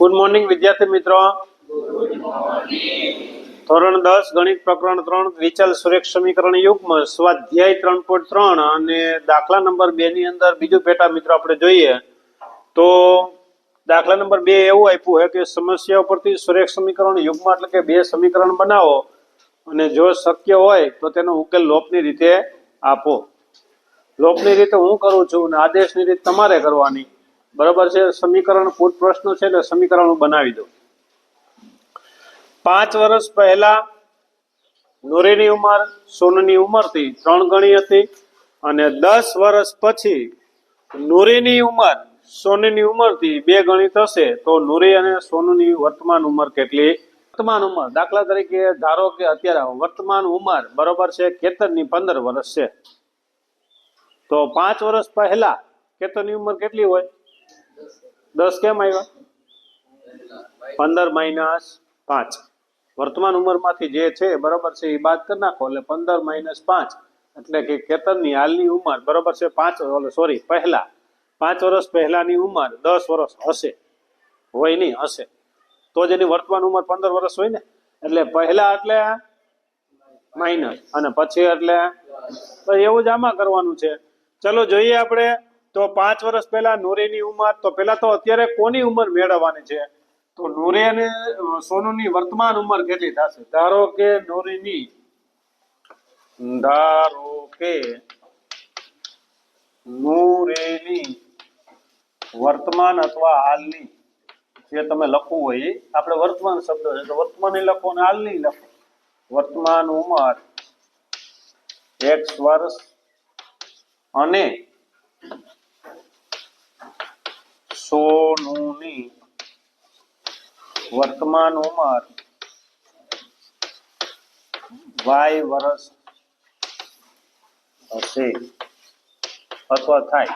Good morning વિદ્યાર્થી મિત્રો. ધોરણ દસ, ગણિત પ્રકરણ ત્રણ, વિચલ સુરેખ સમીકરણ યુગમાં, સ્વાધ્યાય ત્રણ પોઈન્ટ ત્રણ અને દાખલા નંબર બે ની અંદર બીજું પેટા મિત્રો આપણે જોઈએ. તો દાખલા નંબર બે એવું આપ્યું છે કે સમસ્યા ઉપરથી સુરેખ સમીકરણ યુગમાં એટલે કે બે સમીકરણ બનાવો અને જો શક્ય હોય તો તેનો ઉકેલ લોપની રીતે આપો. લોપની રીતે હું કરું છું અને આદેશની રીત તમારે કરવાની. બરાબર છે? સમીકરણ પૂર્વ પ્રશ્ન છે એટલે સમીકરણ બનાવી દઉં. પાંચ વર્ષ પહેલા નોરીની ઉંમર, સોનની ઉંમરથી ત્રણ ગણી હતી અને દસ વર્ષ પછી નૂરીની ઉંમર, સોનની ઉંમરથી બે ગણી થશે તો નૂરી અને સોનની વર્તમાન ઉંમર કેટલી? વર્તમાન ઉંમર. દાખલા તરીકે ધારો કે અત્યારે વર્તમાન ઉંમર બરોબર છે કેતનની પંદર વર્ષ છે. તો પાંચ વર્ષ પહેલા કેતનની ઉંમર કેટલી હોય? દસ કેમ આવ્યા? પંદર માઇનસ પાંચ. વર્તમાન ઉંમરમાંથી જે છે બરોબર છે, એ બાદ કરી નાખો, એટલે પંદર માઇનસ પાંચ. એટલે કે કેતનની હાલની ઉંમર બરોબર છે, પાંચ સોરી, પહેલા. પાંચ વર્ષ પહેલાની ઉંમર દસ વર્ષ હશે. હોય નહીં, હશે. તો જેની વર્તમાન ઉંમર પંદર વર્ષ હોય ને? એટલે પહેલા એટલે માઇનસ. અને પછી એટલે તો એવું જ આમાં કરવાનું છે. ચલો જોઈએ આપણે તો પાંચ વર્ષ પહેલા નૂરીની ઉંમર, તો પહેલા તો અત્યારે કોની ઉંમર મેળવવાની છે? તો નૂરી અને સોનુની વર્તમાન ઉંમર કેટલી થશે? ધારો કે નૂરીની, ધારો કે નૂરેની વર્તમાન અથવા હાલની, જે તમે લખવું હોય આપણે વર્તમાન શબ્દ છે, તો વર્તમાન લખો અને હાલની લખો. વર્તમાન ઉંમર એક્સ વર્ષ અને સોનુની. વર્તમાન ઉંમર. વાય વર્ષ હશે અથવા થાય.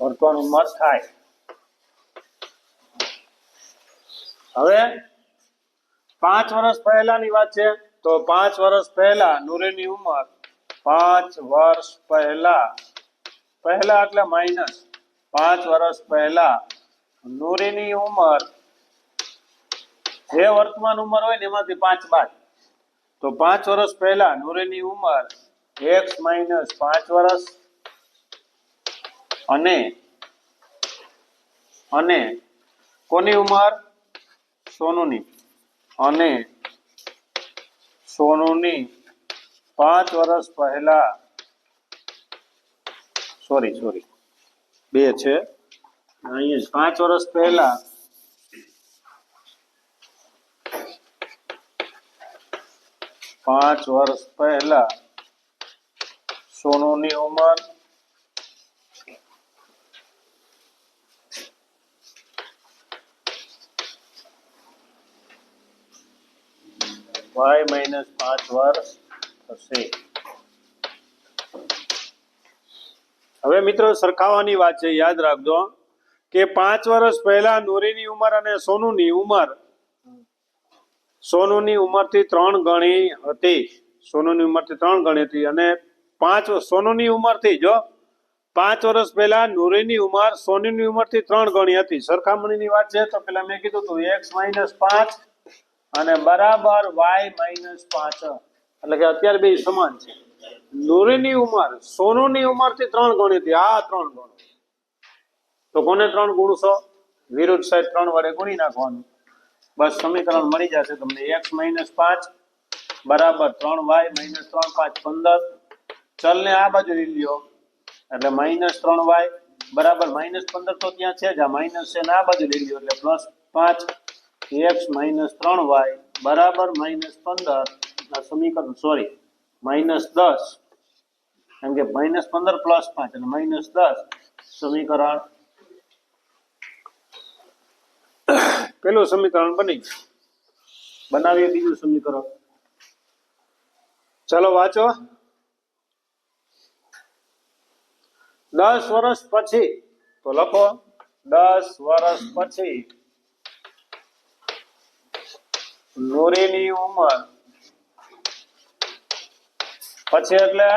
વર્તમાન ઉંમર થાય. હવે પાંચ વર્ષ પહેલાની વાત છે, તો પાંચ વર્ષ પહેલા નૂરેની ઉંમર પાંચ વર્ષ પહેલા પહેલા એટલે માઇનસ પાંચ વર્ષ પહેલા. નૂરીની ઉંમર. જે વર્તમાન ઉંમર હોય ને એમાંથી પાંચ બાદ. તો પાંચ વર્ષ પહેલા નૂરીની ઉંમર એક્સ માઇનસ પાંચ વર્ષ અને અને કોની ઉંમર? સોનુની. અને સોનુની પાંચ વર્ષ પહેલા સોરી સોરી બે છે. અહીંયા પાંચ વર્ષ પહેલા પાંચ વર્ષ પહેલા સોનુની ઉંમર વાય માઇનસ પાંચ વર્ષ થશે. હવે મિત્રો સરખાવાની વાત છે, યાદ રાખજો, કે પાંચ વર્ષ પહેલા નોરીની ઉંમર અને સોનુની ઉંમર. સોનુની ઉંમરથી ત્રણ ગણી હતી. સોનુની ઉંમરથી ત્રણ ગણી હતી. અને પાંચ સોનુની ઉંમરથી જો, પાંચ વર્ષ પહેલા નૂરીની ઉંમર સોનુની ઉંમરથી ત્રણ ગણી હતી. સરખામણીની વાત છે, તો પેલા મેં કીધું હતું એક્સ માઇનસ પાંચ અને બરાબર વાય માઇનસ પાંચ. એટલે કે અત્યારે બે સમાન છે. નૂરીની ઉંમર, સોનુની ઉંમરથી ત્રણ ગણી હતી. આ ત્રણ ગણો. તો કોને ત્રણ ગુણશો? વિરુદ્ધ સાઈડ ત્રણ વડે ગુણી નાખવાનું. બસ સમીકરણ મળી જશે તમને. એક્સ માઇનસ પાંચ બરાબર ત્રણ વાય માઇનસ ત્રણ પાંચ પંદર. ચલને આ બાજુ લઈ લ્યો. એટલે માઇનસ ત્રણ વાય બરાબર માઇનસ પંદર તો ત્યાં છે જ. આ માઇનસ છે ને આ બાજુ લઈ લ્યો. એટલે પ્લસ પાંચ એક્સ માઇનસ ત્રણ વાય બરાબર માઇનસ પંદર. સમીકરણ સોરી માઇનસ દસ. કેમ કે માઇનસ પંદર પ્લસ પાંચ અને માઇનસ દસ સમીકરણ પેલું સમીકરણ બની બનાવીએ બીજું સમીકરણ. ચાલો વાંચો. દસ વર્ષ પછી, તો લખો, દસ વર્ષ પછી, નૂરીની ઉંમર પછી એટલે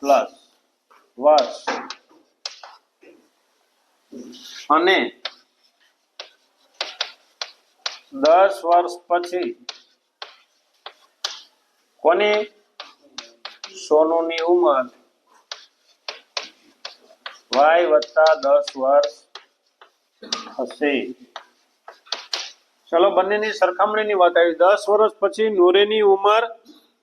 પ્લસ વર્ષ. અને દસ વર્ષ પછી કોની? સોનુની ઉંમર. વાય વત્તા દસ વર્ષ હશે. ચલો બંનેની સરખામણીની વાત આવી. દસ વર્ષ પછી નૂરેની ઉંમર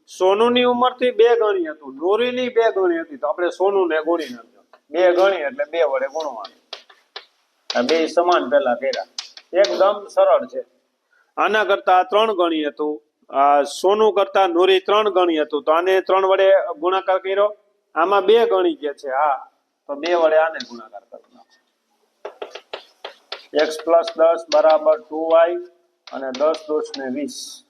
સોનુની ઉંમરથી બે ગણી હતું, નૂરીની બે ગણી હતી, તો આપણે સોનું ને ગુણી નાખજો બે ગણી એટલે બે વડે ગુણવાનું. આ બે સમાન પેલા કર્યા. એકદમ સરળ છે. આના કરતા ત્રણ ગણી હતું, આ સોનું કરતા નોરી ત્રણ ગણી હતું, તો આને ત્રણ વડે ગુણાકાર કર્યો. આમાં બે ગણી કે છે, હા. તો બે વડે આને ગુણાકાર કરી નાખો. એક્સ પ્લસ દસ બરાબર ટુ વાય અને દસ દોષ ને વીસ.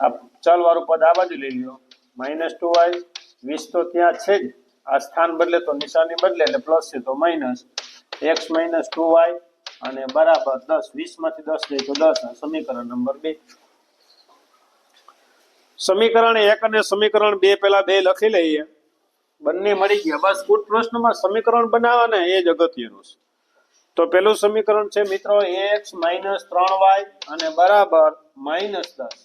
આ ચલ વાળું પદ આ બાજુ લઈ લ્યો. માઇનસ ટુ વાય વીસ તો ત્યાં છે જ. આ સ્થાન બદલે તો નિશાની બદલે એટલે પ્લસ છે તો minus x minus two y અને બરાબર દસ. વીસમાંથી દસ લઈ તો દસ. સમીકરણ નંબર બે. સમીકરણ એક અને સમીકરણ બે પેલા બે લખી લઈએ. બંને મળી ગયા. બસ કુટ પ્રશ્નમાં સમીકરણ બનાવવાના એ જ અગત્યનું છે. તો પેલું સમીકરણ છે મિત્રો એક્સ માઇનસ ત્રણ વાય અને બરાબર માઇનસ દસ.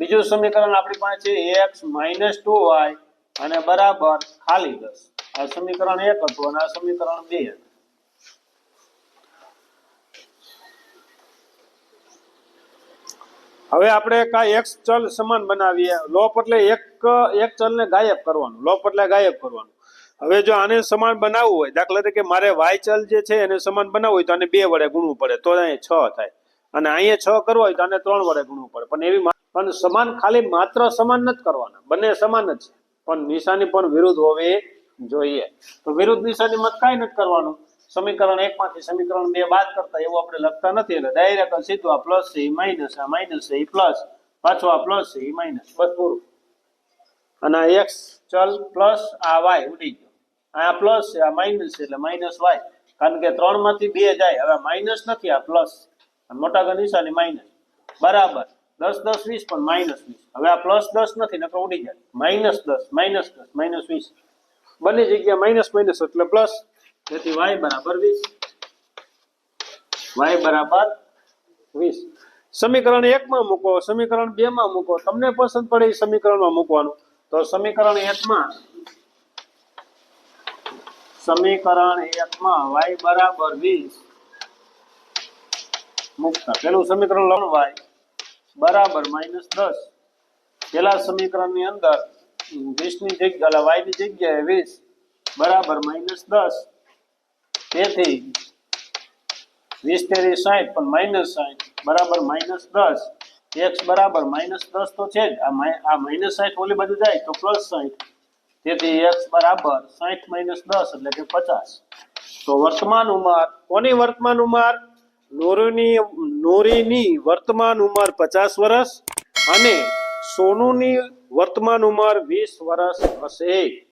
બીજું સમીકરણ આપણી પાસે છે એક્સ માઇનસ ટુ વાય અને બરાબર ખાલી દસ. આ સમીકરણ એક હતું અને આ સમીકરણ બે હતું. હવે આપણે કાંઈ એક ચલ સમાન બનાવીએ. લોપ એટલે એક એક ચલને ગાયબ કરવાનું. લોપ એટલે ગાયબ કરવાનું. હવે જો આને સમાન બનાવવું હોય, દાખલા તરીકે મારે વાય ચલ જે છે એને સમાન બનાવવું હોય તો આને બે વડે ગુણવું પડે. તો અહીંયા છ થાય. અને અહીંયા છ કરવો હોય તો આને ત્રણ વડે ગુણવું પડે. પણ એવી પણ સમાન ખાલી માત્ર સમાન નથી કરવાના. બંને સમાન જ છે. પણ નિશાની પણ વિરુદ્ધ હોવી જોઈએ. તો વિરુદ્ધ નિશાની મત કાંઈ નથી કરવાનું. સમીકરણ એક માંથી સમીકરણ બે બાદ કરતા એવું આપણે લખતા નથી. એટલે ડાયરેક્ટ સીધું આ પ્લસ છે માઇનસ આ માઇનસ છે પ્લસ પાછો આ પ્લસ છે એ માઇનસ બસ પૂરું. અને આ એક્સ ચલ પ્લસ આ વાય ઉડી ગયો. આ પ્લસ છે આ માઇનસ છે એટલે માઇનસ વાય કારણ કે ત્રણમાંથી બે જાય. હવે માઇનસ નથી, આ પ્લસ મોટા નિશાની માઇનસ બરાબર. દસ દસ, વીસ, પણ માઇનસ વીસ. હવે આ પ્લસ દસ નથી, નકર ઉડી જાય. માઇનસ દસ માઇનસ દસ, માઇનસ વીસ. બંને જગ્યા માઇનસ માઇનસ એટલે પ્લસ. તેથી વાય બરાબર વીસ. વાય બરાબર વીસ. સમીકરણ એકમાં મૂકો, સમીકરણ બે માં મૂકો. તમને પસંદ પડે એ સમીકરણમાં મૂકવાનું. તો સમીકરણ એકમાં સમીકરણ એકમાં વાય બરાબર વીસ. મૂકતા. પેલું સમીકરણ લણ વાય. બરાબર, માઇનસ દસ. પેલા સમીકરણની અંદર વીસની જગ્યા વાયની જગ્યાએ વીસ, બરાબર, માઇનસ દસ. તેથી વીસ તેરી સાઠ, પણ માઇનસ સાઠ, બરાબર, માઇનસ દસ. એક્સ બરાબર, માઇનસ દસ તો છે જ. આ માઇ- આ માઇનસ સાઠ ઓલી બાજુ જાય તો પ્લસ સાઠ. તેથી એક્સ બરાબર સાઠ માઇનસ દસ, એટલે કે પચાસ. તો વર્તમાન ઉંમર, કોની વર્તમાન ઉંમર? નોરીની નોરીની વર્તમાન ઉંમર પચાસ વર્ષ અને સોનુની વર્તમાન ઉંમર વીસ વર્ષ હશે.